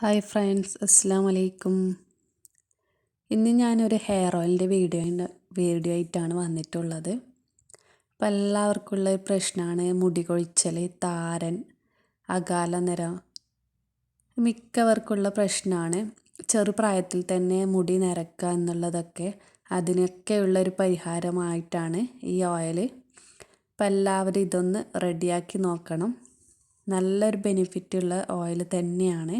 Hi friends അസ്സാം വലൈക്കും ഇന്ന് ഞാനൊരു ഹെയർ ഓയിലിന്റെ വീഡിയോ വീഡിയോ ആയിട്ടാണ് വന്നിട്ടുള്ളത്. അപ്പം എല്ലാവർക്കും ഉള്ള ഒരു പ്രശ്നമാണ് മുടി കൊഴിച്ചൽ താരൻ അകാല നിര മിക്കവർക്കുള്ള പ്രശ്നമാണ് ചെറുപ്രായത്തിൽ തന്നെ മുടി നിരക്കുക എന്നുള്ളതൊക്കെ അതിനൊക്കെയുള്ള ഒരു പരിഹാരമായിട്ടാണ് ഈ ഓയിൽ അപ്പം എല്ലാവരും ഇതൊന്ന് റെഡിയാക്കി നോക്കണം. നല്ലൊരു ബെനിഫിറ്റുള്ള ഓയിൽ തന്നെയാണ്.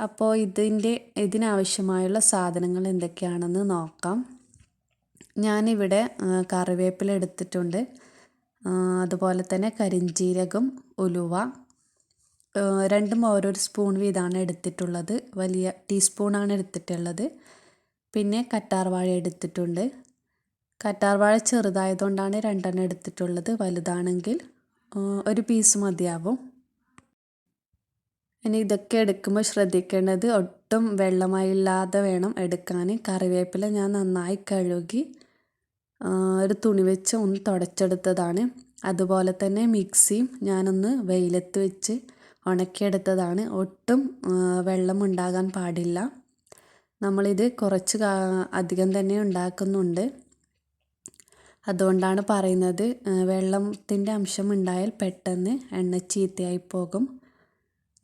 അപ്പോൾ ഇതിന്റെ ഇതിനാവശ്യമായുള്ള സാധനങ്ങൾ എന്തൊക്കെയാണെന്ന് നോക്കാം. ഞാനിവിടെ കറിവേപ്പില എടുത്തിട്ടുണ്ട്. അതുപോലെ തന്നെ കരിഞ്ജീരകം ഉലുവ രണ്ടും ഓരോരു സ്പൂൺ വീതമാണ് എടുത്തിട്ടുള്ളത്. വലിയ ടീസ്പൂണാണ് എടുത്തിട്ടുള്ളത്. പിന്നെ കറ്റാർവാഴ എടുത്തിട്ടുണ്ട്. കറ്റാർവാഴ ചെറുതായതുകൊണ്ടാണ് രണ്ടെണ്ണം എടുത്തിട്ടുള്ളത്. വലുതാണെങ്കിൽ ഒരു പീസ് മതിയാവും. ഇനി ഇതൊക്കെ എടുക്കുമ്പോൾ ശ്രദ്ധിക്കേണ്ടത് ഒട്ടും വെള്ളമായില്ലാതെ വേണം എടുക്കാൻ കറിവേപ്പില ഞാൻ നന്നായി കഴുകി ഒരു തുണി വെച്ച് ഒന്ന് തുടച്ചെടുത്തതാണ്. അതുപോലെ തന്നെ മിക്സിയും ഞാനൊന്ന് വെയിലത്ത് വെച്ച് ഉണക്കിയെടുത്തതാണ്. ഒട്ടും വെള്ളം ഉണ്ടാകാൻ പാടില്ല. നമ്മളിത് കുറച്ച് അധികം തന്നെ ഉണ്ടാക്കുന്നുണ്ട്. അതുകൊണ്ടാണ് പറയുന്നത് വെള്ളത്തിന്റെ അംശം ഉണ്ടായാൽ പെട്ടെന്ന് എണ്ണ ചീത്തയായി പോകും.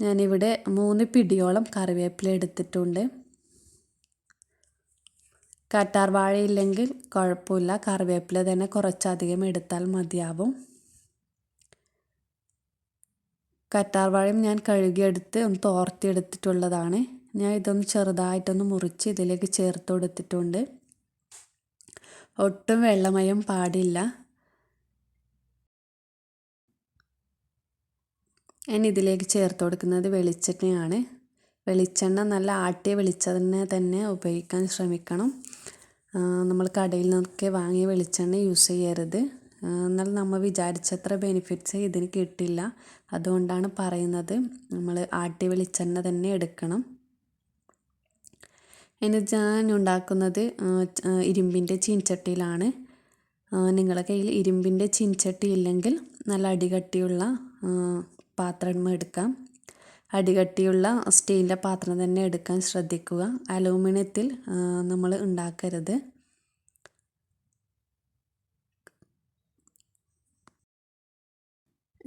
ഞാനിവിടെ മൂന്ന് പിടിയോളം കറിവേപ്പില എടുത്തിട്ടുണ്ട്. കറ്റാർ വാഴയില്ലെങ്കിൽ കുഴപ്പമില്ല. കറിവേപ്പില തന്നെ കുറച്ചധികം എടുത്താൽ മതിയാവും. കറ്റാർ വാഴയും ഞാൻ കഴുകിയെടുത്ത് ഒന്ന് തോർത്തിയെടുത്തിട്ടുള്ളതാണ്. ഞാൻ ഇതൊന്ന് ചെറുതായിട്ടൊന്ന് മുറിച്ച് ഇതിലേക്ക് ചേർത്ത് കൊടുത്തിട്ടുണ്ട്. ഒട്ടും വെള്ളമയം പാടില്ല. ഇനി ഇതിലേക്ക് ചേർത്ത് കൊടുക്കുന്നത് വെളിച്ചെണ്ണയാണ്. വെളിച്ചെണ്ണ നല്ല ആട്ടിയ വെളിച്ചെണ്ണ തന്നെ ഉപയോഗിക്കാൻ ശ്രമിക്കണം. നമ്മൾ കടയിൽ നിന്നൊക്കെ വാങ്ങിയ വെളിച്ചെണ്ണ യൂസ് ചെയ്യരുത്. എന്നാൽ നമ്മൾ വിചാരിച്ചത്ര ബെനിഫിറ്റ്സ് ഇതിന് കിട്ടില്ല. അതുകൊണ്ടാണ് പറയുന്നത് നമ്മൾ ആട്ടിയ വെളിച്ചെണ്ണ തന്നെ എടുക്കണം. ഇനി ഞാൻ ഉണ്ടാക്കുന്നത് ഇരുമ്പിന്റെ ചീൻചട്ടിയിലാണ് നിങ്ങളുടെ കയ്യിൽ ഇരുമ്പിന്റെ ചീൻചട്ടി ഇല്ലെങ്കിൽ നല്ല അടികട്ടിയുള്ള പാത്രം എടുക്കാം. അടികട്ടിയുള്ള സ്റ്റീലിന്റെ പാത്രം തന്നെ എടുക്കാൻ ശ്രദ്ധിക്കുക. അലൂമിനിയത്തിൽ നമ്മൾ ഉണ്ടാക്കരുത്.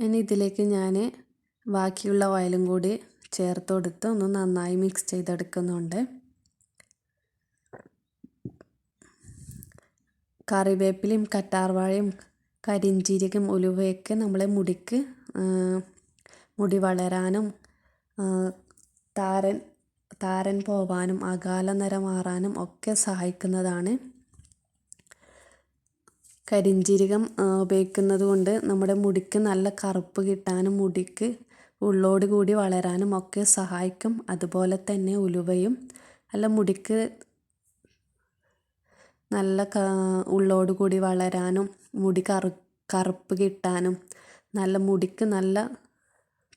ഇനി ഇതിലേക്ക് ഞാൻ ബാക്കിയുള്ള ഓയിലും കൂടി ചേർത്ത് കൊടുത്ത് ഒന്ന് നന്നായി മിക്സ് ചെയ്തെടുക്കുന്നുണ്ട്. കറിവേപ്പിലയും കറ്റാർവാഴയും കരിഞ്ചീരകം ഉലുവയൊക്കെ നമ്മളെ മുടിക്ക് മുടി വളരാനും താരൻ താരൻ പോവാനും അകാല നര ഒക്കെ സഹായിക്കുന്നതാണ്. കരിഞ്ജീരകം ഉപയോഗിക്കുന്നത് കൊണ്ട് നമ്മുടെ മുടിക്ക് നല്ല കറുപ്പ് കിട്ടാനും മുടിക്ക് ഉള്ളോട് കൂടി വളരാനും ഒക്കെ സഹായിക്കും. അതുപോലെ തന്നെ ഉലുവയും നല്ല മുടിക്ക് നല്ല ഉള്ളോട് കൂടി വളരാനും മുടി കറു കറുപ്പ് കിട്ടാനും നല്ല മുടിക്ക് നല്ല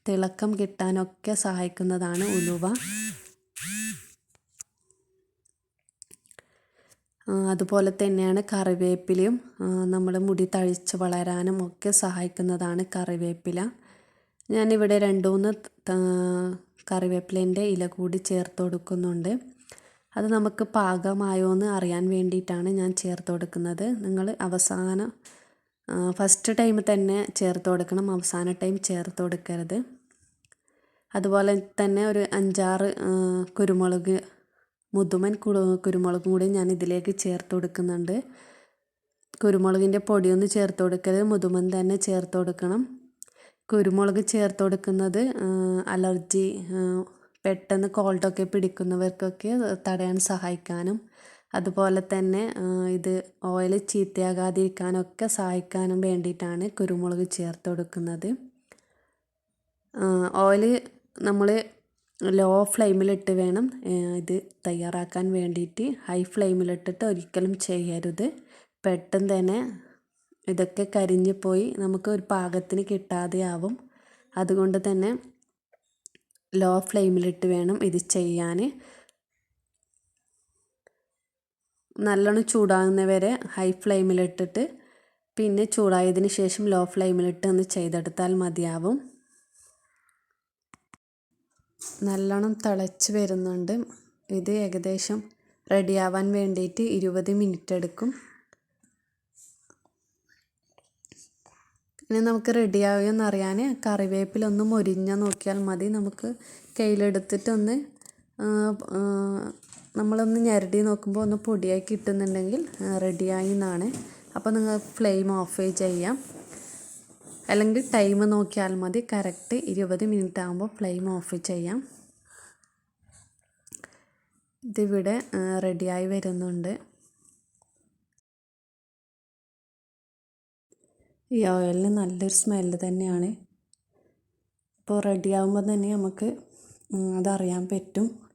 തിളക്കം കിട്ടാനൊക്കെ സഹായിക്കുന്നതാണ് ഉലുവ. അതുപോലെ തന്നെയാണ് കറിവേപ്പിലയും നമ്മൾ മുടി തഴിച്ച് വളരാനും ഒക്കെ സഹായിക്കുന്നതാണ് കറിവേപ്പില. ഞാനിവിടെ രണ്ട് മൂന്ന് കറിവേപ്പിലേന്റെ ഇല കൂടി ചേർത്ത് കൊടുക്കുന്നുണ്ട്. അത് നമുക്ക് പാകമായോ എന്ന് അറിയാൻ വേണ്ടിയിട്ടാണ് ഞാൻ ചേർത്ത് കൊടുക്കുന്നത്. നിങ്ങൾ അവസാനം ഫസ്റ്റ് ടൈം തന്നെ ചേർത്ത് കൊടുക്കണം അവസാന ടൈം ചേർത്ത് കൊടുക്കരുത്. അതുപോലെ തന്നെ ഒരു അഞ്ചാറ് കുരുമുളക് മുതുമൻ കുരുമുളകും കൂടി ഞാൻ ഇതിലേക്ക് ചേർത്ത് കൊടുക്കുന്നുണ്ട്. കുരുമുളകിന്റെ പൊടിയൊന്ന് ചേർത്ത് കൊടുക്കരുത് മുതുമൻ തന്നെ ചേർത്ത് കൊടുക്കണം. കുരുമുളക് ചേർത്ത് കൊടുക്കുന്നത് അലർജി പെട്ടെന്ന് കോൾഡൊക്കെ പിടിക്കുന്നവർക്കൊക്കെ തടയാൻ സഹായിക്കാനും അതുപോലെ തന്നെ ഇത് ഓയിൽ ചീത്തയാകാതിരിക്കാനൊക്കെ സഹായിക്കാനും വേണ്ടിയിട്ടാണ് കുരുമുളക് ചേർത്ത് കൊടുക്കുന്നത്. ഓയിൽ നമ്മൾ ലോ ഫ്ലെയിമിലിട്ട് വേണം ഇത് തയ്യാറാക്കാൻ വേണ്ടിയിട്ട്. ഹൈ ഫ്ലെയിമിലിട്ടിട്ട് ഒരിക്കലും ചെയ്യരുത്. പെട്ടെന്ന് തന്നെ ഇതൊക്കെ കരിഞ്ഞു പോയി നമുക്ക് ഒരു പാകത്തിന് കിട്ടാതെ ആവും അതുകൊണ്ട് തന്നെ ലോ ഫ്ലെയിമിലിട്ട് വേണം ഇത് ചെയ്യാൻ. നല്ലോണം ചൂടാകുന്നവരെ ഹൈ ഫ്ലെയിമിലിട്ടിട്ട് പിന്നെ ചൂടായതിന് ശേഷം ലോ ഫ്ലെയിമിലിട്ട് ഒന്ന് ചെയ്തെടുത്താൽ മതിയാവും. നല്ലോണം തിളച്ച് വരുന്നുണ്ട്. ഇത് ഏകദേശം റെഡിയാവാൻ വേണ്ടിയിട്ട് ഇരുപത് മിനിറ്റ് എടുക്കും. ഇനി നമുക്ക് റെഡിയാവുമെന്ന് അറിയാൻ കറിവേപ്പിലൊന്ന് മൊരിഞ്ഞ നോക്കിയാൽ മതി. നമുക്ക് കയ്യിലെടുത്തിട്ടൊന്ന് നമ്മളൊന്ന് ഞെരടി നോക്കുമ്പോൾ ഒന്ന് പൊടിയായി കിട്ടുന്നുണ്ടെങ്കിൽ റെഡിയായി എന്നാണ്. അപ്പോൾ നിങ്ങൾ ഫ്ലെയിം ഓഫ് ചെയ്യാം. അല്ലെങ്കിൽ ടൈം നോക്കിയാൽ മതി. കറക്റ്റ് ഇരുപത് മിനിറ്റ് ആകുമ്പോൾ ഫ്ലെയിം ഓഫ് ചെയ്യാം. ഇതിവിടെ റെഡിയായി വരുന്നുണ്ട്. ഈ ഓയിലിന് നല്ലൊരു സ്മെല്ല് തന്നെയാണ്. അപ്പോൾ റെഡിയാകുമ്പോൾ തന്നെ നമുക്ക് അതറിയാൻ പറ്റും.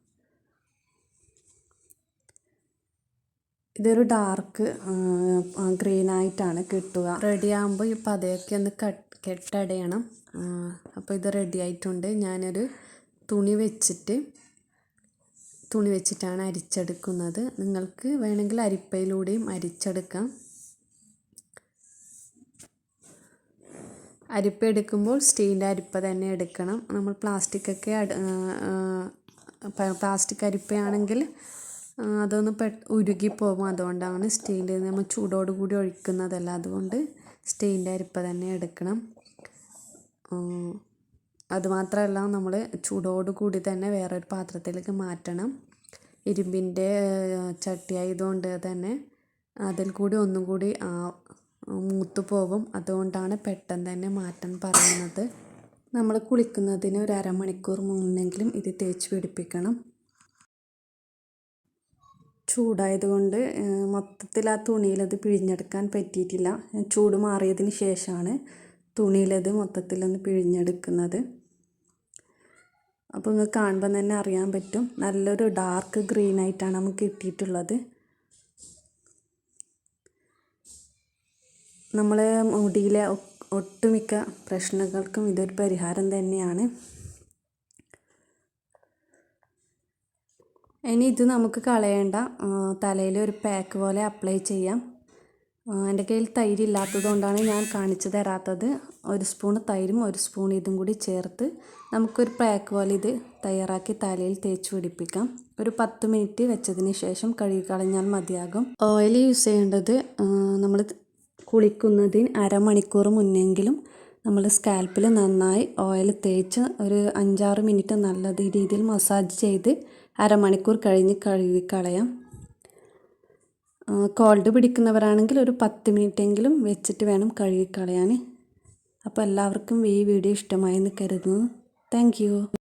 ഇതൊരു ഡാർക്ക് ഗ്രീൻ ആയിട്ടാണ് കിട്ടുക. റെഡി ആകുമ്പോൾ ഈ പതയൊക്കെ ഒന്ന് കട്ട് കെട്ടടയണം. അപ്പോൾ ഇത് റെഡി ആയിട്ടുണ്ട്. ഞാനൊരു തുണി വെച്ചിട്ട് തുണി വെച്ചിട്ടാണ് അരിച്ചെടുക്കുന്നത്. നിങ്ങൾക്ക് വേണമെങ്കിൽ അരിപ്പയിലൂടെയും അരിച്ചെടുക്കാം. അരിപ്പ എടുക്കുമ്പോൾ സ്റ്റീലിന്റെ അരിപ്പ തന്നെ എടുക്കണം. നമ്മൾ പ്ലാസ്റ്റിക്കൊക്കെ പ്ലാസ്റ്റിക് അരിപ്പയാണെങ്കിൽ അതൊന്ന് പെ ഉരുകിപ്പോകും അതുകൊണ്ടാണ് സ്റ്റീലിൽ നമ്മൾ ചൂടോട് കൂടി ഒഴിക്കുന്നതല്ല. അതുകൊണ്ട് സ്റ്റീലിന്റെ അരിപ്പ തന്നെ എടുക്കണം. അതുമാത്രമല്ല നമ്മൾ ചൂടോട് കൂടി തന്നെ വേറൊരു പാത്രത്തിലേക്ക് മാറ്റണം. ഇരുമ്പിന്റെ ചട്ടി ആയതുകൊണ്ട് തന്നെ അതിൽ കൂടി ഒന്നും കൂടി മൂത്ത് പോകും. അതുകൊണ്ടാണ് പെട്ടെന്ന് തന്നെ മാറ്റാൻ പറയുന്നത്. നമ്മൾ കുളിക്കുന്നതിന് ഒരു അരമണിക്കൂർ മുന്നെങ്കിലും ഇത് തേച്ച് പിടിപ്പിക്കണം. ചൂടായതുകൊണ്ട് മൊത്തത്തിൽ ആ തുണിയിലത് പിഴിഞ്ഞെടുക്കാൻ പറ്റിയിട്ടില്ല. ചൂട് മാറിയതിന് ശേഷമാണ് തുണിയിലത് മൊത്തത്തിലൊന്ന് പിഴിഞ്ഞെടുക്കുന്നത്. അപ്പോൾ നിങ്ങൾക്ക് കാണുമ്പോൾ തന്നെ അറിയാൻ പറ്റും. നല്ലൊരു ഡാർക്ക് ഗ്രീൻ ആയിട്ടാണ് നമുക്ക് കിട്ടിയിട്ടുള്ളത്. നമ്മളെ മുടിയിലെ ഒട്ടുമിക്ക പ്രശ്നങ്ങൾക്കും ഇതൊരു പരിഹാരം തന്നെയാണ്. ഇനി ഇത് നമുക്ക് കളയേണ്ട തലയിൽ ഒരു പാക്ക് പോലെ അപ്ലൈ ചെയ്യാം. എന്റെ കയ്യിൽ തൈര് ഇല്ലാത്തത് കൊണ്ടാണ് ഞാൻ കാണിച്ചു തരാത്തത്. ഒരു സ്പൂൺ തൈരും ഒരു സ്പൂൺ ഇതും കൂടി ചേർത്ത് നമുക്കൊരു പാക്ക് പോലെ ഇത് തയ്യാറാക്കി തലയിൽ തേച്ച് പിടിപ്പിക്കാം. ഒരു പത്ത് മിനിറ്റ് വെച്ചതിന് ശേഷം കഴുകി കളഞ്ഞാൽ മതിയാകും. ഓയിൽ യൂസ് ചെയ്യേണ്ടത് നമ്മൾ കുളിക്കുന്നതിന് അരമണിക്കൂർ മുന്നെങ്കിലും നമ്മൾ സ്കാൽപ്പിൽ നന്നായി ഓയിൽ തേച്ച് ഒരു അഞ്ചാറ് മിനിറ്റ് നല്ല രീതിയിൽ മസാജ് ചെയ്ത് അരമണിക്കൂർ കഴിഞ്ഞ് കഴുകി കളയാം കോൾഡ് പിടിക്കുന്നവരാണെങ്കിൽ ഒരു പത്ത് മിനിറ്റെങ്കിലും വെച്ചിട്ട് വേണം കഴുകി കളയാൻ അപ്പോൾ എല്ലാവർക്കും ഈ വീഡിയോ ഇഷ്ടമായി എന്ന് കരുതുന്നു. താങ്ക്